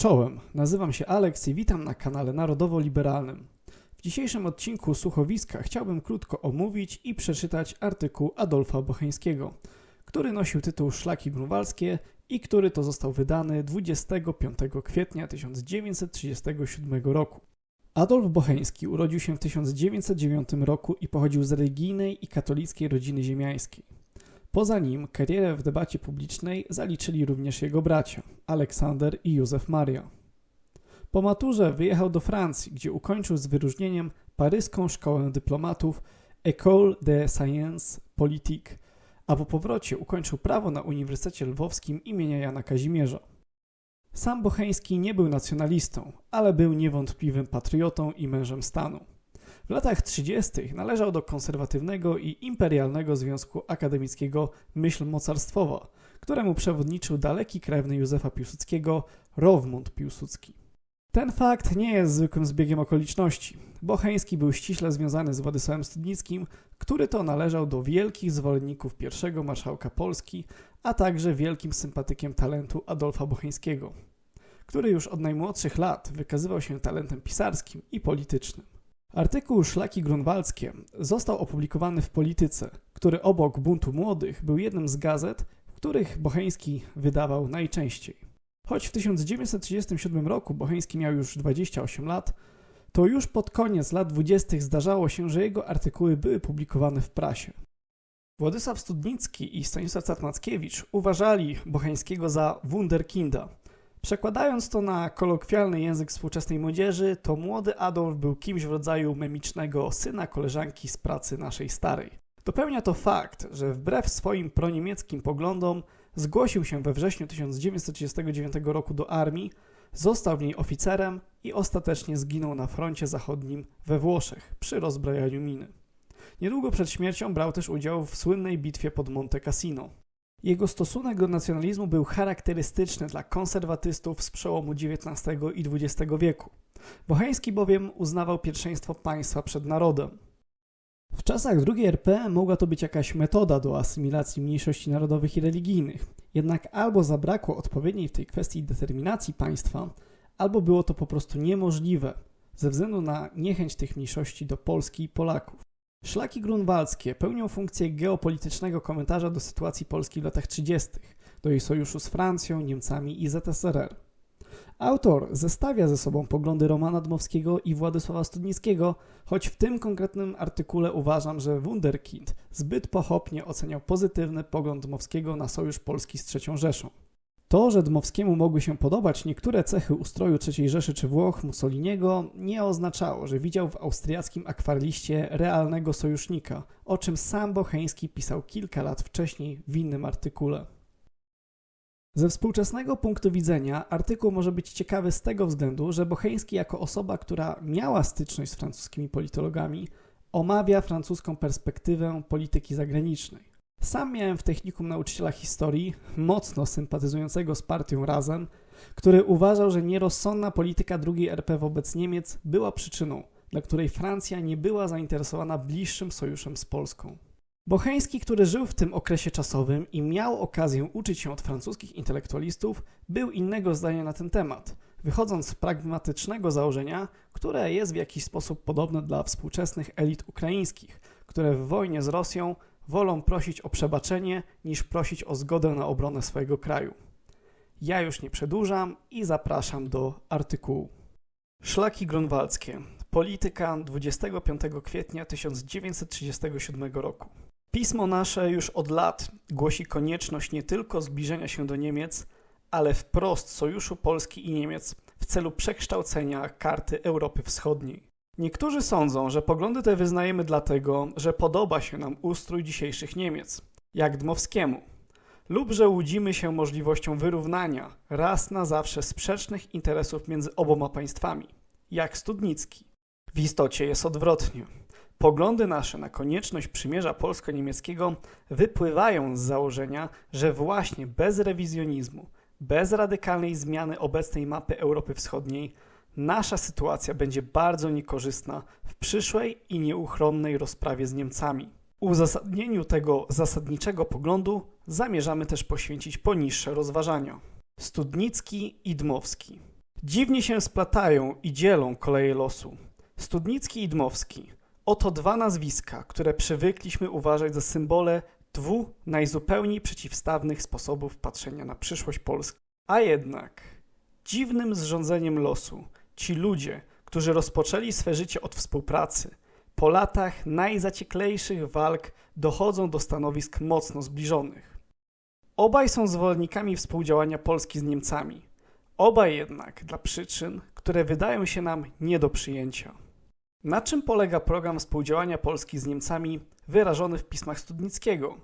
Czołem, nazywam się Aleks i witam na kanale Narodowo-Liberalnym. W dzisiejszym odcinku Słuchowiska chciałbym krótko omówić i przeczytać artykuł Adolfa Bocheńskiego, który nosił tytuł Szlaki grunwaldzkie i który to został wydany 25 kwietnia 1937 roku. Adolf Bocheński urodził się w 1909 roku i pochodził z religijnej i katolickiej rodziny ziemiańskiej. Poza nim karierę w debacie publicznej zaliczyli również jego bracia Aleksander i Józef Maria. Po maturze wyjechał do Francji, gdzie ukończył z wyróżnieniem paryską szkołę dyplomatów École des Sciences Politiques, a po powrocie ukończył prawo na Uniwersytecie Lwowskim imienia Jana Kazimierza. Sam Bocheński nie był nacjonalistą, ale był niewątpliwym patriotą i mężem stanu. W latach 30. należał do konserwatywnego i imperialnego związku akademickiego Myśl Mocarstwowa, któremu przewodniczył daleki krewny Józefa Piłsudskiego, Rowmund Piłsudski. Ten fakt nie jest zwykłym zbiegiem okoliczności. Bocheński był ściśle związany z Władysławem Studnickim, który to należał do wielkich zwolenników pierwszego marszałka Polski, a także wielkim sympatykiem talentu Adolfa Bocheńskiego, który już od najmłodszych lat wykazywał się talentem pisarskim i politycznym. Artykuł Szlaki Grunwaldzkie został opublikowany w Polityce, który obok Buntu Młodych był jednym z gazet, w których Bocheński wydawał najczęściej. Choć w 1937 roku Bocheński miał już 28 lat, to już pod koniec lat 20. zdarzało się, że jego artykuły były publikowane w prasie. Władysław Studnicki i Stanisław Catmackiewicz uważali Bocheńskiego za wunderkinda – Przekładając to na kolokwialny język współczesnej młodzieży, to młody Adolf był kimś w rodzaju memicznego syna koleżanki z pracy naszej starej. Dopełnia to fakt, że wbrew swoim proniemieckim poglądom zgłosił się we wrześniu 1939 roku do armii, został w niej oficerem i ostatecznie zginął na froncie zachodnim we Włoszech przy rozbrajaniu miny. Niedługo przed śmiercią brał też udział w słynnej bitwie pod Monte Cassino. Jego stosunek do nacjonalizmu był charakterystyczny dla konserwatystów z przełomu XIX i XX wieku. Bocheński bowiem uznawał pierwszeństwo państwa przed narodem. W czasach II RP mogła to być jakaś metoda do asymilacji mniejszości narodowych i religijnych, jednak albo zabrakło odpowiedniej w tej kwestii determinacji państwa, albo było to po prostu niemożliwe ze względu na niechęć tych mniejszości do Polski i Polaków. Szlaki grunwaldzkie pełnią funkcję geopolitycznego komentarza do sytuacji Polski w latach 30., do jej sojuszu z Francją, Niemcami i ZSRR. Autor zestawia ze sobą poglądy Romana Dmowskiego i Władysława Studnickiego, choć w tym konkretnym artykule uważam, że Wunderkind zbyt pochopnie oceniał pozytywny pogląd Dmowskiego na sojusz Polski z III Rzeszą. To, że Dmowskiemu mogły się podobać niektóre cechy ustroju III Rzeszy czy Włoch Mussoliniego, nie oznaczało, że widział w austriackim akwarliście realnego sojusznika, o czym sam Bocheński pisał kilka lat wcześniej w innym artykule. Ze współczesnego punktu widzenia artykuł może być ciekawy z tego względu, że Bocheński jako osoba, która miała styczność z francuskimi politologami, omawia francuską perspektywę polityki zagranicznej. Sam miałem w technikum nauczyciela historii, mocno sympatyzującego z partią Razem, który uważał, że nierozsądna polityka II RP wobec Niemiec była przyczyną, dla której Francja nie była zainteresowana bliższym sojuszem z Polską. Bocheński, który żył w tym okresie czasowym i miał okazję uczyć się od francuskich intelektualistów, był innego zdania na ten temat, wychodząc z pragmatycznego założenia, które jest w jakiś sposób podobne dla współczesnych elit ukraińskich, które w wojnie z Rosją wolą prosić o przebaczenie niż prosić o zgodę na obronę swojego kraju. Ja już nie przedłużam i zapraszam do artykułu. Szlaki grunwaldzkie. Polityka 25 kwietnia 1937 roku. Pismo nasze już od lat głosi konieczność nie tylko zbliżenia się do Niemiec, ale wprost sojuszu Polski i Niemiec w celu przekształcenia karty Europy Wschodniej. Niektórzy sądzą, że poglądy te wyznajemy dlatego, że podoba się nam ustrój dzisiejszych Niemiec, jak Dmowskiemu, lub że łudzimy się możliwością wyrównania raz na zawsze sprzecznych interesów między oboma państwami, jak Studnicki. W istocie jest odwrotnie. Poglądy nasze na konieczność przymierza polsko-niemieckiego wypływają z założenia, że właśnie bez rewizjonizmu, bez radykalnej zmiany obecnej mapy Europy Wschodniej nasza sytuacja będzie bardzo niekorzystna w przyszłej i nieuchronnej rozprawie z Niemcami. Uzasadnieniu tego zasadniczego poglądu zamierzamy też poświęcić poniższe rozważania. Studnicki i Dmowski. Dziwnie się splatają i dzielą koleje losu. Studnicki i Dmowski. Oto dwa nazwiska, które przywykliśmy uważać za symbole dwóch najzupełniej przeciwstawnych sposobów patrzenia na przyszłość Polski. A jednak dziwnym zrządzeniem losu ci ludzie, którzy rozpoczęli swe życie od współpracy, po latach najzacieklejszych walk dochodzą do stanowisk mocno zbliżonych. Obaj są zwolennikami współdziałania Polski z Niemcami. Obaj jednak dla przyczyn, które wydają się nam nie do przyjęcia. Na czym polega program współdziałania Polski z Niemcami wyrażony w pismach Studnickiego?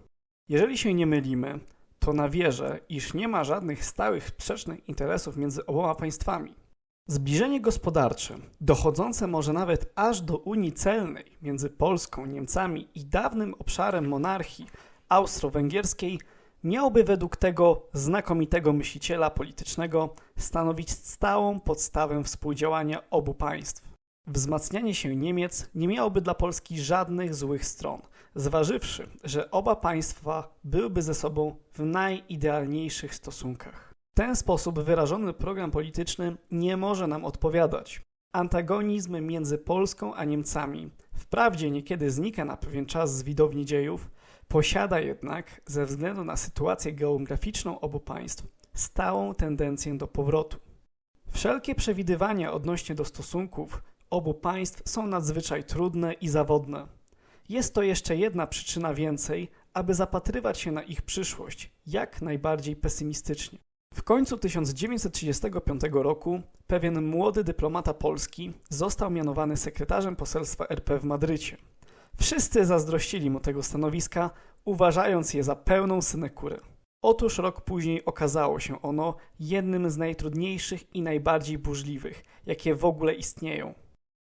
Jeżeli się nie mylimy, to na wierze, iż nie ma żadnych stałych sprzecznych interesów między oboma państwami. Zbliżenie gospodarcze, dochodzące może nawet aż do Unii Celnej między Polską, Niemcami i dawnym obszarem monarchii austro-węgierskiej, miałoby według tego znakomitego myśliciela politycznego stanowić stałą podstawę współdziałania obu państw. Wzmacnianie się Niemiec nie miałoby dla Polski żadnych złych stron, zważywszy, że oba państwa byłyby ze sobą w najidealniejszych stosunkach. Ten sposób wyrażony program polityczny nie może nam odpowiadać. Antagonizm między Polską a Niemcami wprawdzie niekiedy znika na pewien czas z widowni dziejów, posiada jednak, ze względu na sytuację geograficzną obu państw, stałą tendencję do powrotu. Wszelkie przewidywania odnośnie do stosunków obu państw są nadzwyczaj trudne i zawodne. Jest to jeszcze jedna przyczyna więcej, aby zapatrywać się na ich przyszłość jak najbardziej pesymistycznie. W końcu 1935 roku pewien młody dyplomata polski został mianowany sekretarzem poselstwa RP w Madrycie. Wszyscy zazdrościli mu tego stanowiska, uważając je za pełną synekurę. Otóż rok później okazało się ono jednym z najtrudniejszych i najbardziej burzliwych, jakie w ogóle istnieją.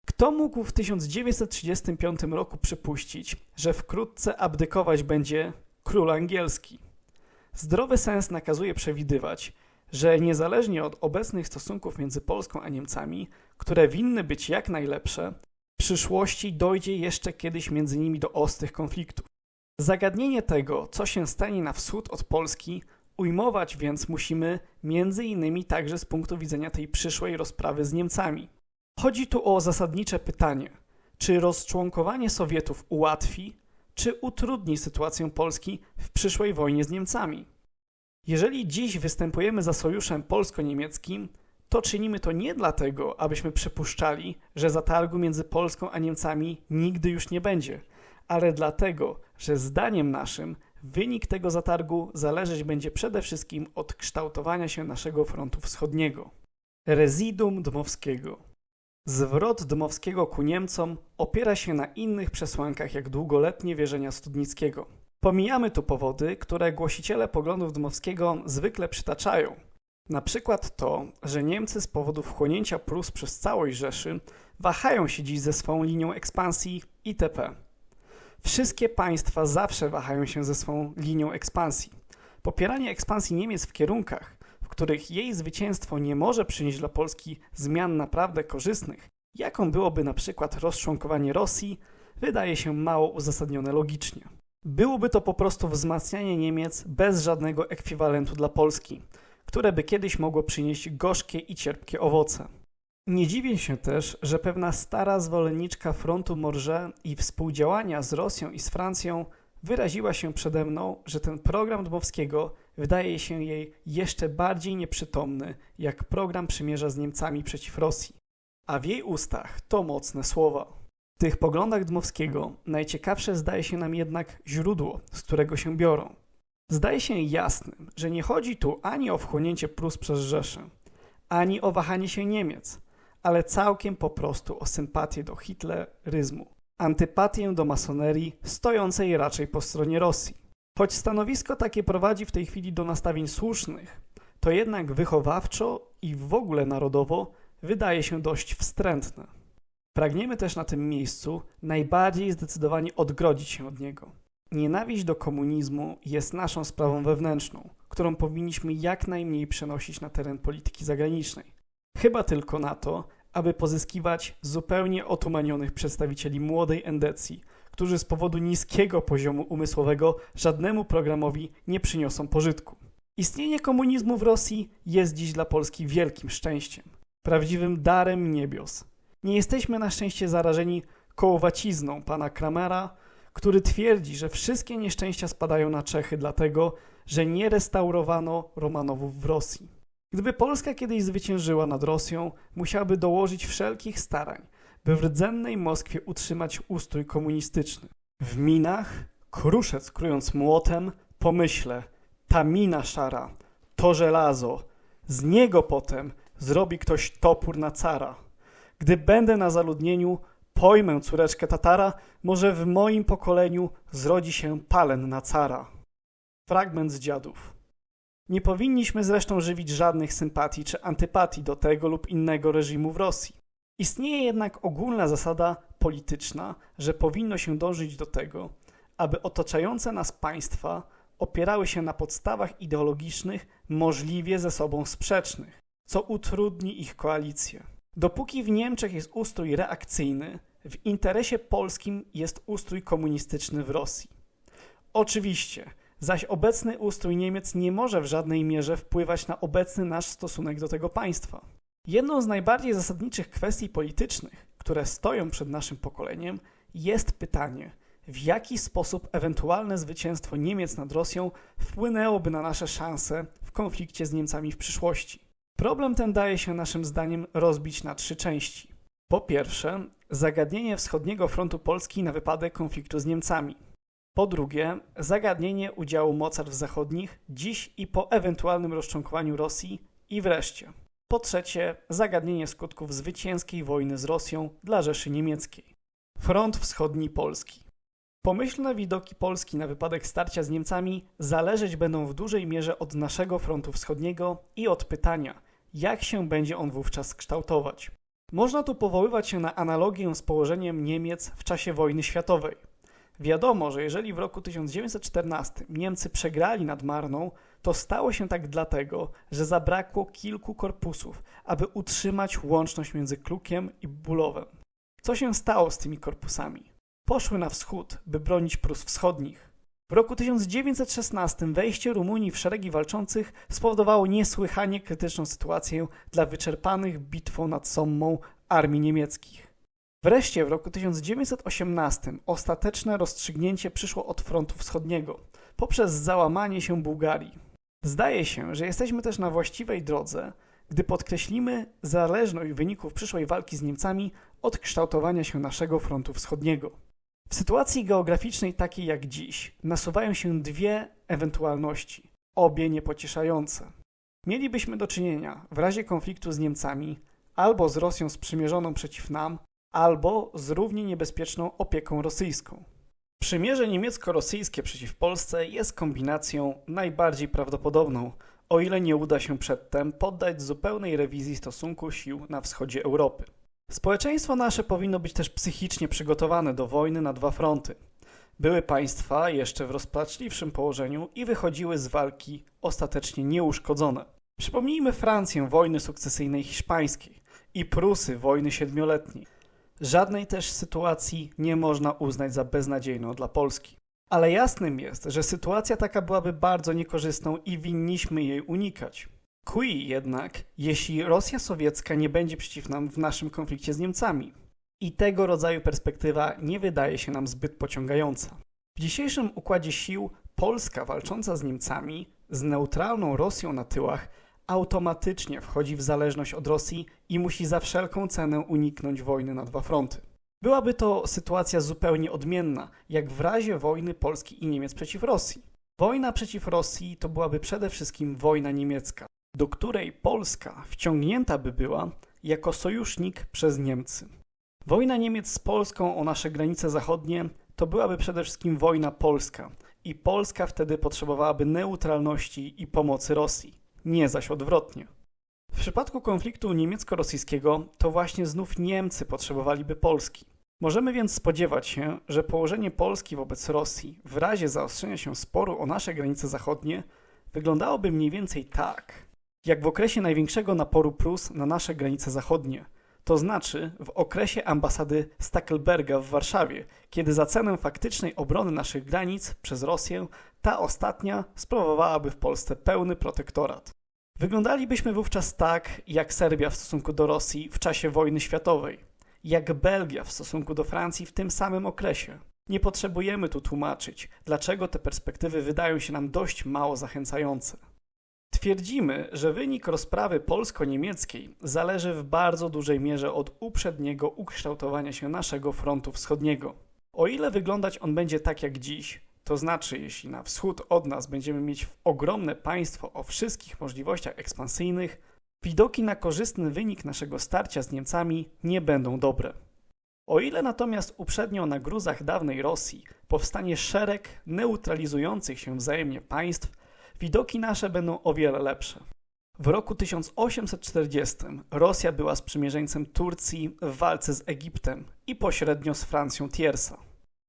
Kto mógł w 1935 roku przypuścić, że wkrótce abdykować będzie król angielski? Zdrowy sens nakazuje przewidywać, że niezależnie od obecnych stosunków między Polską a Niemcami, które winny być jak najlepsze, w przyszłości dojdzie jeszcze kiedyś między nimi do ostrych konfliktów. Zagadnienie tego, co się stanie na wschód od Polski, ujmować więc musimy między innymi także z punktu widzenia tej przyszłej rozprawy z Niemcami. Chodzi tu o zasadnicze pytanie, czy rozczłonkowanie Sowietów ułatwi, czy utrudni sytuację Polski w przyszłej wojnie z Niemcami. Jeżeli dziś występujemy za sojuszem polsko-niemieckim, to czynimy to nie dlatego, abyśmy przypuszczali, że zatargu między Polską a Niemcami nigdy już nie będzie, ale dlatego, że zdaniem naszym wynik tego zatargu zależeć będzie przede wszystkim od kształtowania się naszego frontu wschodniego. Rezidum Dmowskiego Zwrot Dmowskiego ku Niemcom opiera się na innych przesłankach jak długoletnie wierzenia Studnickiego. Pomijamy tu powody, które głosiciele poglądów Dmowskiego zwykle przytaczają. Na przykład to, że Niemcy z powodu wchłonięcia Prus przez całość Rzeszy wahają się dziś ze swą linią ekspansji itp. Wszystkie państwa zawsze wahają się ze swą linią ekspansji. Popieranie ekspansji Niemiec w kierunkach, w których jej zwycięstwo nie może przynieść dla Polski zmian naprawdę korzystnych, jaką byłoby na przykład rozczłonkowanie Rosji, wydaje się mało uzasadnione logicznie. Byłoby to po prostu wzmacnianie Niemiec bez żadnego ekwiwalentu dla Polski, które by kiedyś mogło przynieść gorzkie i cierpkie owoce. Nie dziwię się też, że pewna stara zwolenniczka frontu Morze i współdziałania z Rosją i z Francją wyraziła się przede mną, że ten program Dmowskiego wydaje się jej jeszcze bardziej nieprzytomny, jak program przymierza z Niemcami przeciw Rosji. A w jej ustach to mocne słowa. W tych poglądach Dmowskiego najciekawsze zdaje się nam jednak źródło, z którego się biorą. Zdaje się jasnym, że nie chodzi tu ani o wchłonięcie Prus przez Rzeszę, ani o wahanie się Niemiec, ale całkiem po prostu o sympatię do hitleryzmu, antypatię do masonerii stojącej raczej po stronie Rosji. Choć stanowisko takie prowadzi w tej chwili do nastawień słusznych, to jednak wychowawczo i w ogóle narodowo wydaje się dość wstrętne. Pragniemy też na tym miejscu najbardziej zdecydowanie odgrodzić się od niego. Nienawiść do komunizmu jest naszą sprawą wewnętrzną, którą powinniśmy jak najmniej przenosić na teren polityki zagranicznej. Chyba tylko na to, aby pozyskiwać zupełnie otumanionych przedstawicieli młodej endecji, którzy z powodu niskiego poziomu umysłowego żadnemu programowi nie przyniosą pożytku. Istnienie komunizmu w Rosji jest dziś dla Polski wielkim szczęściem. prawdziwym darem niebios. Nie jesteśmy na szczęście zarażeni kołowacizną pana Kramera, który twierdzi, że wszystkie nieszczęścia spadają na Czechy dlatego, że nie restaurowano Romanowów w Rosji. Gdyby Polska kiedyś zwyciężyła nad Rosją, musiałaby dołożyć wszelkich starań, by w rdzennej Moskwie utrzymać ustrój komunistyczny. W minach, kruszec krując młotem, pomyślę, ta mina szara, to żelazo, z niego potem zrobi ktoś topór na cara. Gdy będę na zaludnieniu, pojmę córeczkę Tatara, może w moim pokoleniu zrodzi się palen na cara. Fragment z dziadów. Nie powinniśmy zresztą żywić żadnych sympatii czy antypatii do tego lub innego reżimu w Rosji. Istnieje jednak ogólna zasada polityczna, że powinno się dążyć do tego, aby otaczające nas państwa opierały się na podstawach ideologicznych możliwie ze sobą sprzecznych, co utrudni ich koalicję. Dopóki w Niemczech jest ustrój reakcyjny, w interesie polskim jest ustrój komunistyczny w Rosji. Oczywiście, zaś obecny ustrój Niemiec nie może w żadnej mierze wpływać na obecny nasz stosunek do tego państwa. Jedną z najbardziej zasadniczych kwestii politycznych, które stoją przed naszym pokoleniem, jest pytanie, w jaki sposób ewentualne zwycięstwo Niemiec nad Rosją wpłynęłoby na nasze szanse w konflikcie z Niemcami w przyszłości. Problem ten daje się naszym zdaniem rozbić na trzy części. Po pierwsze, zagadnienie wschodniego frontu Polski na wypadek konfliktu z Niemcami. Po drugie, zagadnienie udziału mocarstw zachodnich dziś i po ewentualnym rozczłonkowaniu Rosji. I wreszcie, po trzecie, zagadnienie skutków zwycięskiej wojny z Rosją dla Rzeszy Niemieckiej. Front wschodni Polski. Pomyślne widoki Polski na wypadek starcia z Niemcami zależeć będą w dużej mierze od naszego frontu wschodniego i od pytania, jak się będzie on wówczas kształtować. Można tu powoływać się na analogię z położeniem Niemiec w czasie wojny światowej. Wiadomo, że jeżeli w roku 1914 Niemcy przegrali nad Marną, to stało się tak dlatego, że zabrakło kilku korpusów, aby utrzymać łączność między Klukiem i Bulowem. Co się stało z tymi korpusami? Poszły na wschód, by bronić Prus Wschodnich. W roku 1916 wejście Rumunii w szeregi walczących spowodowało niesłychanie krytyczną sytuację dla wyczerpanych bitwą nad Sommą armii niemieckich. Wreszcie w roku 1918 ostateczne rozstrzygnięcie przyszło od frontu wschodniego poprzez załamanie się Bułgarii. Zdaje się, że jesteśmy też na właściwej drodze, gdy podkreślimy zależność wyników przyszłej walki z Niemcami od kształtowania się naszego frontu wschodniego. W sytuacji geograficznej takiej jak dziś nasuwają się dwie ewentualności, obie niepocieszające. Mielibyśmy do czynienia w razie konfliktu z Niemcami albo z Rosją sprzymierzoną przeciw nam, albo z równie niebezpieczną opieką rosyjską. Przymierze niemiecko-rosyjskie przeciw Polsce jest kombinacją najbardziej prawdopodobną, o ile nie uda się przedtem poddać zupełnej rewizji stosunku sił na wschodzie Europy. Społeczeństwo nasze powinno być też psychicznie przygotowane do wojny na dwa fronty. Były państwa jeszcze w rozpaczliwszym położeniu i wychodziły z walki ostatecznie nieuszkodzone. Przypomnijmy Francję wojny sukcesyjnej hiszpańskiej i Prusy wojny siedmioletniej. Żadnej też sytuacji nie można uznać za beznadziejną dla Polski. Ale jasnym jest, że sytuacja taka byłaby bardzo niekorzystną i winniśmy jej unikać. Kui jednak, jeśli Rosja sowiecka nie będzie przeciw nam w naszym konflikcie z Niemcami. I tego rodzaju perspektywa nie wydaje się nam zbyt pociągająca. W dzisiejszym układzie sił Polska walcząca z Niemcami, z neutralną Rosją na tyłach, automatycznie wchodzi w zależność od Rosji i musi za wszelką cenę uniknąć wojny na dwa fronty. Byłaby to sytuacja zupełnie odmienna, jak w razie wojny Polski i Niemiec przeciw Rosji. Wojna przeciw Rosji to byłaby przede wszystkim wojna niemiecka, do której Polska wciągnięta by była jako sojusznik przez Niemcy. Wojna Niemiec z Polską o nasze granice zachodnie to byłaby przede wszystkim wojna polska i Polska wtedy potrzebowałaby neutralności i pomocy Rosji, nie zaś odwrotnie. W przypadku konfliktu niemiecko-rosyjskiego to właśnie znów Niemcy potrzebowaliby Polski. Możemy więc spodziewać się, że położenie Polski wobec Rosji w razie zaostrzenia się sporu o nasze granice zachodnie wyglądałoby mniej więcej tak, jak w okresie największego naporu Prus na nasze granice zachodnie, to znaczy w okresie ambasady Stackelberga w Warszawie, kiedy za cenę faktycznej obrony naszych granic przez Rosję ta ostatnia sprawowałaby w Polsce pełny protektorat. Wyglądalibyśmy wówczas tak, jak Serbia w stosunku do Rosji w czasie wojny światowej, jak Belgia w stosunku do Francji w tym samym okresie. Nie potrzebujemy tu tłumaczyć, dlaczego te perspektywy wydają się nam dość mało zachęcające. Twierdzimy, że wynik rozprawy polsko-niemieckiej zależy w bardzo dużej mierze od uprzedniego ukształtowania się naszego frontu wschodniego. O ile wyglądać on będzie tak jak dziś, to znaczy, jeśli na wschód od nas będziemy mieć ogromne państwo o wszystkich możliwościach ekspansyjnych, widoki na korzystny wynik naszego starcia z Niemcami nie będą dobre. O ile natomiast uprzednio na gruzach dawnej Rosji powstanie szereg neutralizujących się wzajemnie państw, widoki nasze będą o wiele lepsze. W roku 1840 Rosja była sprzymierzeńcem Turcji w walce z Egiptem i pośrednio z Francją Tiersa.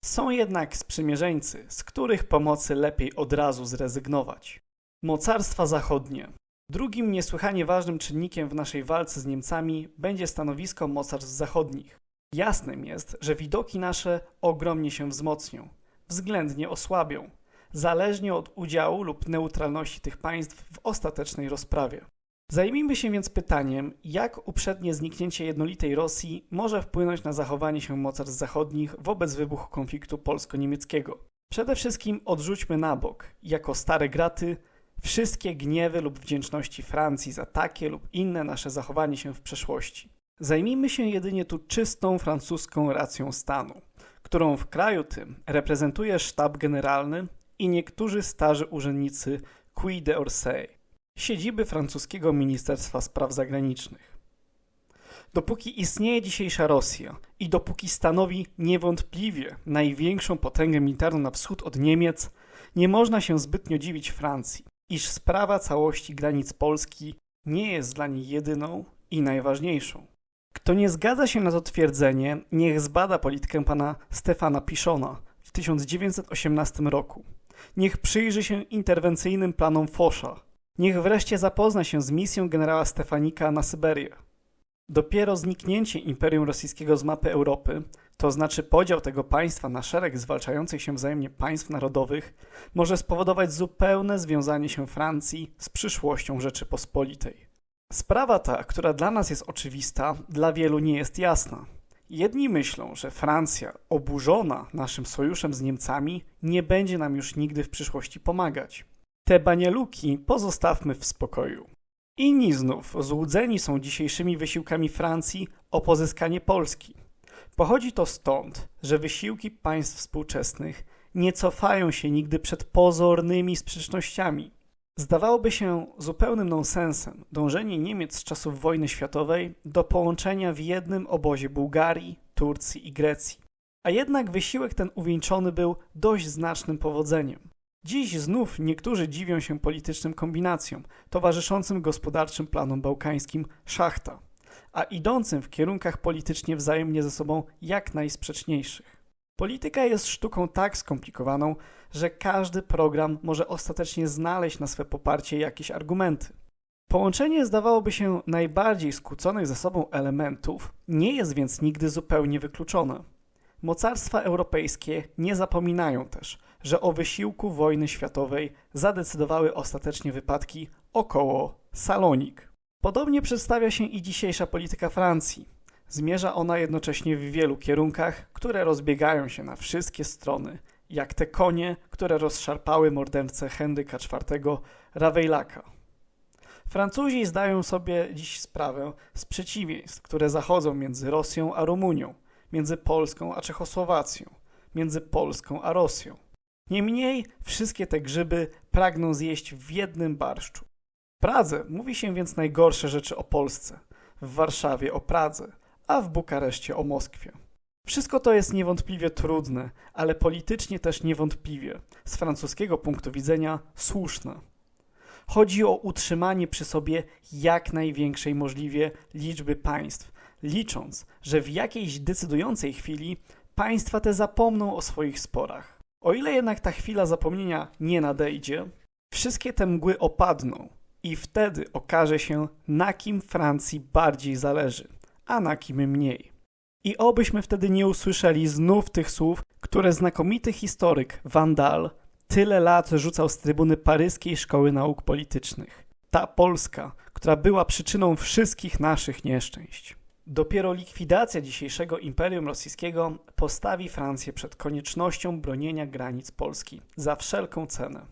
Są jednak sprzymierzeńcy, z których pomocy lepiej od razu zrezygnować. Mocarstwa zachodnie. Drugim niesłychanie ważnym czynnikiem w naszej walce z Niemcami będzie stanowisko mocarstw zachodnich. Jasnym jest, że widoki nasze ogromnie się wzmocnią, względnie osłabią, zależnie od udziału lub neutralności tych państw w ostatecznej rozprawie. Zajmijmy się więc pytaniem, jak uprzednie zniknięcie jednolitej Rosji może wpłynąć na zachowanie się mocarstw zachodnich wobec wybuchu konfliktu polsko-niemieckiego. Przede wszystkim odrzućmy na bok, jako stare graty, wszystkie gniewy lub wdzięczności Francji za takie lub inne nasze zachowanie się w przeszłości. Zajmijmy się jedynie tu czystą francuską racją stanu, którą w kraju tym reprezentuje sztab generalny i niektórzy starzy urzędnicy Quai d'Orsay, siedziby francuskiego Ministerstwa Spraw Zagranicznych. Dopóki istnieje dzisiejsza Rosja i dopóki stanowi niewątpliwie największą potęgę militarną na wschód od Niemiec, nie można się zbytnio dziwić Francji, iż sprawa całości granic Polski nie jest dla niej jedyną i najważniejszą. Kto nie zgadza się na to twierdzenie, niech zbada politykę pana Stefana Piszona w 1918 roku. Niech przyjrzy się interwencyjnym planom Fosza. Niech wreszcie zapozna się z misją generała Stefanika na Syberię. Dopiero zniknięcie Imperium Rosyjskiego z mapy Europy, to znaczy podział tego państwa na szereg zwalczających się wzajemnie państw narodowych, może spowodować zupełne związanie się Francji z przyszłością Rzeczypospolitej. Sprawa ta, która dla nas jest oczywista, dla wielu nie jest jasna. Jedni myślą, że Francja, oburzona naszym sojuszem z Niemcami, nie będzie nam już nigdy w przyszłości pomagać. Te banieluki pozostawmy w spokoju. Inni znów złudzeni są dzisiejszymi wysiłkami Francji o pozyskanie Polski. Pochodzi to stąd, że wysiłki państw współczesnych nie cofają się nigdy przed pozornymi sprzecznościami. Zdawałoby się zupełnym nonsensem dążenie Niemiec z czasów wojny światowej do połączenia w jednym obozie Bułgarii, Turcji i Grecji. A jednak wysiłek ten uwieńczony był dość znacznym powodzeniem. Dziś znów niektórzy dziwią się politycznym kombinacjom towarzyszącym gospodarczym planom bałkańskim szachta, a idącym w kierunkach politycznie wzajemnie ze sobą jak najsprzeczniejszych. Polityka jest sztuką tak skomplikowaną, że każdy program może ostatecznie znaleźć na swe poparcie jakieś argumenty. Połączenie zdawałoby się najbardziej skłóconych ze sobą elementów nie jest więc nigdy zupełnie wykluczone. Mocarstwa europejskie nie zapominają też, że o wysiłku wojny światowej zadecydowały ostatecznie wypadki około Salonik. Podobnie przedstawia się i dzisiejsza polityka Francji. Zmierza ona jednocześnie w wielu kierunkach, które rozbiegają się na wszystkie strony, jak te konie, które rozszarpały mordercę Henryka IV Ravaillaca. Francuzi zdają sobie dziś sprawę z przeciwieństw, które zachodzą między Rosją a Rumunią, między Polską a Czechosłowacją, między Polską a Rosją. Niemniej wszystkie te grzyby pragną zjeść w jednym barszczu. W Pradze mówi się więc najgorsze rzeczy o Polsce, w Warszawie o Pradze, a w Bukareszcie o Moskwie. Wszystko to jest niewątpliwie trudne, ale politycznie też niewątpliwie, z francuskiego punktu widzenia, słuszne. Chodzi o utrzymanie przy sobie jak największej możliwie liczby państw, licząc, że w jakiejś decydującej chwili państwa te zapomną o swoich sporach. O ile jednak ta chwila zapomnienia nie nadejdzie, wszystkie te mgły opadną i wtedy okaże się, na kim Francji bardziej zależy, a na kim mniej. I obyśmy wtedy nie usłyszeli znów tych słów, które znakomity historyk Vandal tyle lat rzucał z trybuny paryskiej szkoły nauk politycznych. Ta Polska, która była przyczyną wszystkich naszych nieszczęść. Dopiero likwidacja dzisiejszego Imperium Rosyjskiego postawi Francję przed koniecznością bronienia granic Polski za wszelką cenę.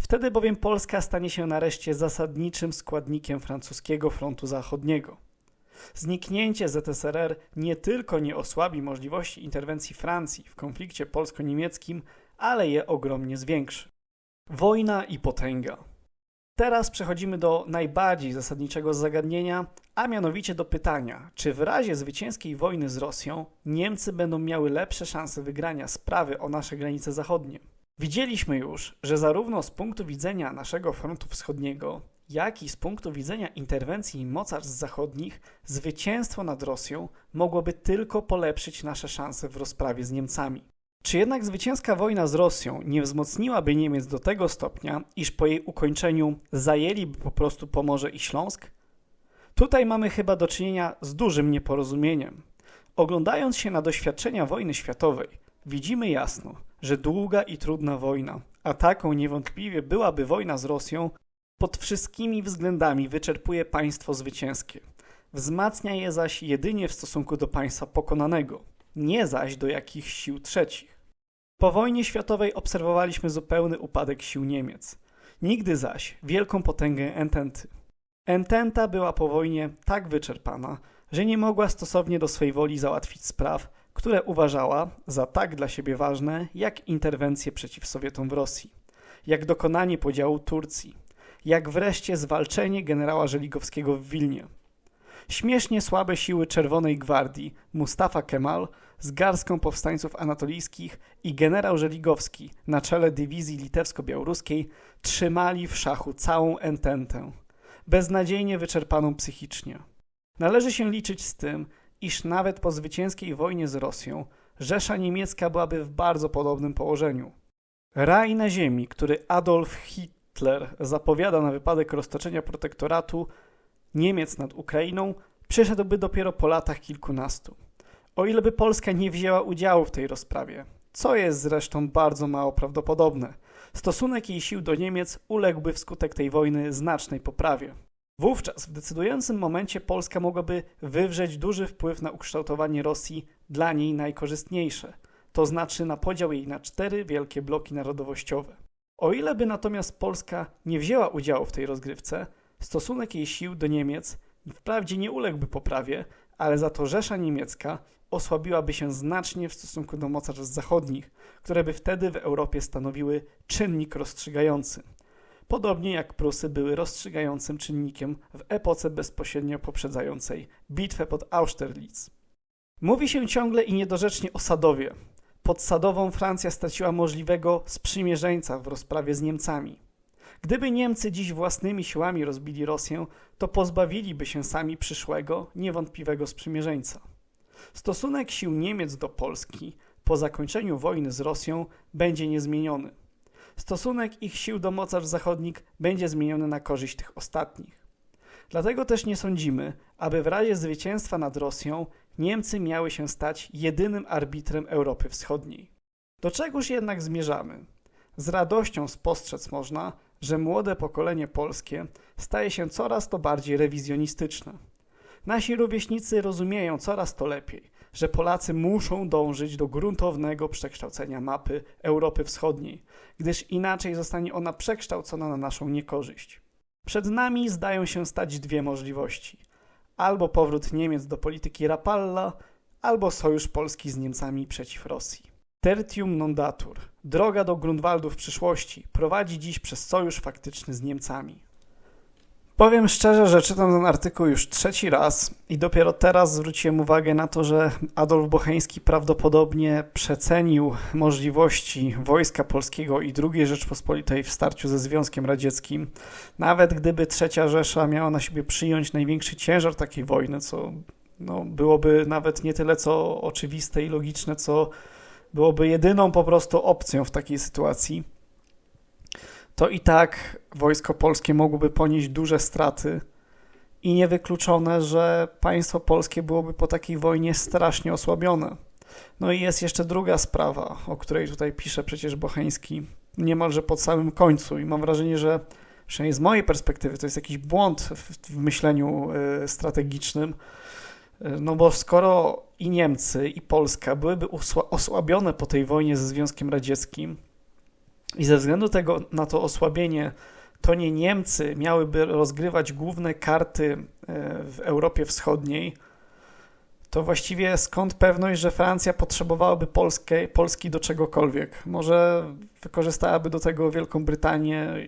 Wtedy bowiem Polska stanie się nareszcie zasadniczym składnikiem francuskiego frontu zachodniego. Zniknięcie ZSRR nie tylko nie osłabi możliwości interwencji Francji w konflikcie polsko-niemieckim, ale je ogromnie zwiększy. Wojna i potęga. Teraz przechodzimy do najbardziej zasadniczego zagadnienia, a mianowicie do pytania, czy w razie zwycięskiej wojny z Rosją Niemcy będą miały lepsze szanse wygrania sprawy o nasze granice zachodnie. Widzieliśmy już, że zarówno z punktu widzenia naszego frontu wschodniego, jak i z punktu widzenia interwencji mocarstw zachodnich, zwycięstwo nad Rosją mogłoby tylko polepszyć nasze szanse w rozprawie z Niemcami. Czy jednak zwycięska wojna z Rosją nie wzmocniłaby Niemiec do tego stopnia, iż po jej ukończeniu zajęliby po prostu Pomorze i Śląsk? Tutaj mamy chyba do czynienia z dużym nieporozumieniem. Oglądając się na doświadczenia wojny światowej, widzimy jasno, że długa i trudna wojna, a taką niewątpliwie byłaby wojna z Rosją, pod wszystkimi względami wyczerpuje państwo zwycięskie. Wzmacnia je zaś jedynie w stosunku do państwa pokonanego, nie zaś do jakichś sił trzecich. Po wojnie światowej obserwowaliśmy zupełny upadek sił Niemiec, nigdy zaś wielką potęgę Ententy. Ententa była po wojnie tak wyczerpana, że nie mogła stosownie do swej woli załatwić spraw, które uważała za tak dla siebie ważne, jak interwencje przeciw Sowietom w Rosji, jak dokonanie podziału Turcji, jak wreszcie zwalczenie generała Żeligowskiego w Wilnie. Śmiesznie słabe siły Czerwonej Gwardii, Mustafa Kemal z garstką powstańców anatolijskich i generał Żeligowski na czele dywizji litewsko-białoruskiej trzymali w szachu całą ententę, beznadziejnie wyczerpaną psychicznie. Należy się liczyć z tym, iż nawet po zwycięskiej wojnie z Rosją Rzesza Niemiecka byłaby w bardzo podobnym położeniu. Raj na ziemi, który Adolf Hitler zapowiada na wypadek roztoczenia protektoratu Niemiec nad Ukrainą, przyszedłby dopiero po latach kilkunastu. O ile by Polska nie wzięła udziału w tej rozprawie, co jest zresztą bardzo mało prawdopodobne, stosunek jej sił do Niemiec uległby wskutek tej wojny znacznej poprawie. Wówczas w decydującym momencie Polska mogłaby wywrzeć duży wpływ na ukształtowanie Rosji dla niej najkorzystniejsze, to znaczy na podział jej na cztery wielkie bloki narodowościowe. O ile by natomiast Polska nie wzięła udziału w tej rozgrywce, stosunek jej sił do Niemiec wprawdzie nie uległby poprawie, ale za to Rzesza Niemiecka osłabiłaby się znacznie w stosunku do mocarstw zachodnich, które by wtedy w Europie stanowiły czynnik rozstrzygający podobnie jak Prusy były rozstrzygającym czynnikiem w epoce bezpośrednio poprzedzającej bitwę pod Austerlitz. Mówi się ciągle i niedorzecznie o Sadowie. Pod Sadową Francja straciła możliwego sprzymierzeńca w rozprawie z Niemcami. Gdyby Niemcy dziś własnymi siłami rozbili Rosję, to pozbawiliby się sami przyszłego, niewątpliwego sprzymierzeńca. Stosunek sił Niemiec do Polski po zakończeniu wojny z Rosją będzie niezmieniony stosunek ich sił do mocarstw zachodnich będzie zmieniony na korzyść tych ostatnich. Dlatego też nie sądzimy, aby w razie zwycięstwa nad Rosją Niemcy miały się stać jedynym arbitrem Europy Wschodniej. Do czegoż jednak zmierzamy? Z radością spostrzec można, że młode pokolenie polskie staje się coraz to bardziej rewizjonistyczne. Nasi rówieśnicy rozumieją coraz to lepiej, że Polacy muszą dążyć do gruntownego przekształcenia mapy Europy Wschodniej, gdyż inaczej zostanie ona przekształcona na naszą niekorzyść. Przed nami zdają się stać dwie możliwości: albo powrót Niemiec do polityki Rapalla, albo sojusz Polski z Niemcami przeciw Rosji. Tertium non datur, droga do Grunwaldu w przyszłości, prowadzi dziś przez sojusz faktyczny z Niemcami. Powiem szczerze, że czytam ten artykuł już trzeci raz i dopiero teraz zwróciłem uwagę na to, że Adolf Bocheński prawdopodobnie przecenił możliwości Wojska Polskiego i II Rzeczpospolitej w starciu ze Związkiem Radzieckim. Nawet gdyby Trzecia Rzesza miała na siebie przyjąć największy ciężar takiej wojny, co no, byłoby nawet nie tyle co oczywiste i logiczne, co byłoby jedyną po prostu opcją w takiej sytuacji to i tak wojsko polskie mogłoby ponieść duże straty i niewykluczone, że państwo polskie byłoby po takiej wojnie strasznie osłabione. No i jest jeszcze druga sprawa, o której tutaj pisze przecież Bocheński, niemalże pod samym końcu i mam wrażenie, że przynajmniej z mojej perspektywy, to jest jakiś błąd w, w myśleniu y, strategicznym. Y, no bo skoro i Niemcy, i Polska byłyby osłabione po tej wojnie ze Związkiem Radzieckim i ze względu tego, na to osłabienie, to nie Niemcy miałyby rozgrywać główne karty y, w Europie Wschodniej, to właściwie skąd pewność, że Francja potrzebowałaby Polskę, Polski do czegokolwiek? Może wykorzystałaby do tego Wielką Brytanię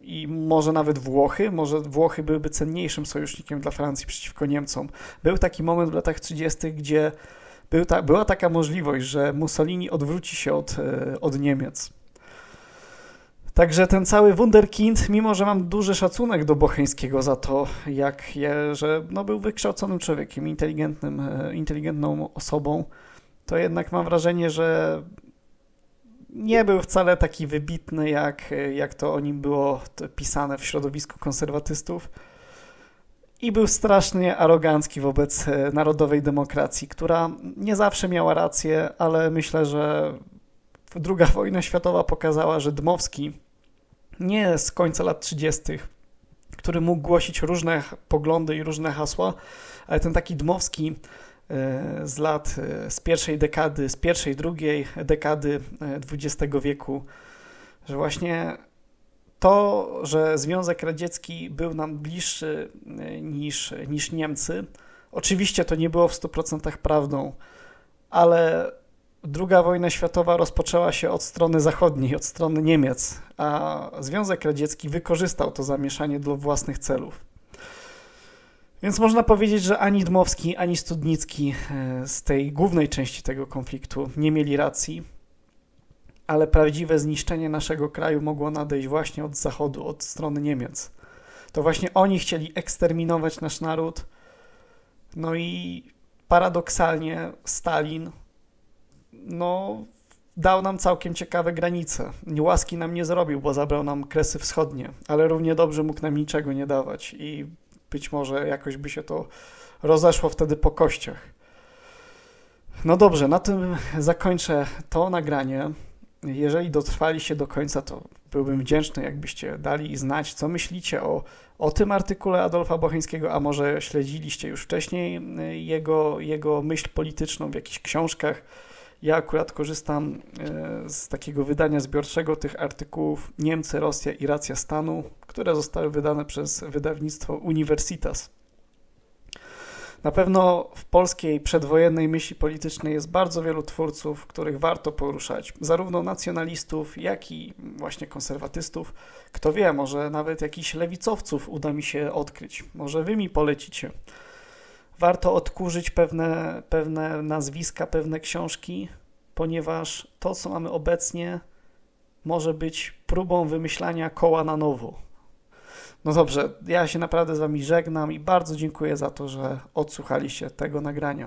i może nawet Włochy? Może Włochy byłyby cenniejszym sojusznikiem dla Francji przeciwko Niemcom. Był taki moment w latach 30., gdzie był ta, była taka możliwość, że Mussolini odwróci się od, e, od Niemiec. Także ten cały Wunderkind, mimo że mam duży szacunek do Bocheńskiego za to, jak je, że no, był wykształconym człowiekiem, inteligentnym, e, inteligentną osobą, to jednak mam wrażenie, że nie był wcale taki wybitny, jak, jak to o nim było pisane w środowisku konserwatystów. I był strasznie arogancki wobec e, narodowej demokracji, która nie zawsze miała rację, ale myślę, że II wojna światowa pokazała, że Dmowski nie z końca lat 30., który mógł głosić różne poglądy i różne hasła, ale ten taki Dmowski e, z lat, e, z pierwszej dekady, z pierwszej, drugiej dekady XX wieku, że właśnie to, że Związek Radziecki był nam bliższy e, niż, niż Niemcy, oczywiście to nie było w 100% prawdą, ale II wojna światowa rozpoczęła się od strony zachodniej, od strony Niemiec, a Związek Radziecki wykorzystał to zamieszanie do własnych celów. Więc można powiedzieć, że ani Dmowski, ani Studnicki e, z tej głównej części tego konfliktu nie mieli racji, ale prawdziwe zniszczenie naszego kraju mogło nadejść właśnie od zachodu, od strony Niemiec. To właśnie oni chcieli eksterminować nasz naród. No i paradoksalnie Stalin no, dał nam całkiem ciekawe granice. Łaski nam nie zrobił, bo zabrał nam Kresy Wschodnie, ale równie dobrze mógł nam niczego nie dawać i być może jakoś by się to rozeszło wtedy po kościach. No dobrze, na tym zakończę to nagranie. Jeżeli dotrwaliście do końca, to byłbym wdzięczny, jakbyście dali znać, co myślicie o, o tym artykule Adolfa Bocheńskiego, a może śledziliście już wcześniej jego, jego myśl polityczną w jakichś książkach ja akurat korzystam e, z takiego wydania zbiorczego tych artykułów Niemcy, Rosja i racja stanu, które zostały wydane przez wydawnictwo Universitas. Na pewno w polskiej przedwojennej myśli politycznej jest bardzo wielu twórców, których warto poruszać, zarówno nacjonalistów, jak i właśnie konserwatystów. Kto wie, może nawet jakichś lewicowców uda mi się odkryć. Może wy mi polecicie warto odkurzyć pewne, pewne nazwiska, pewne książki, ponieważ to, co mamy obecnie, może być próbą wymyślania koła na nowo. No dobrze, ja się naprawdę z Wami żegnam i bardzo dziękuję za to, że odsłuchaliście tego nagrania.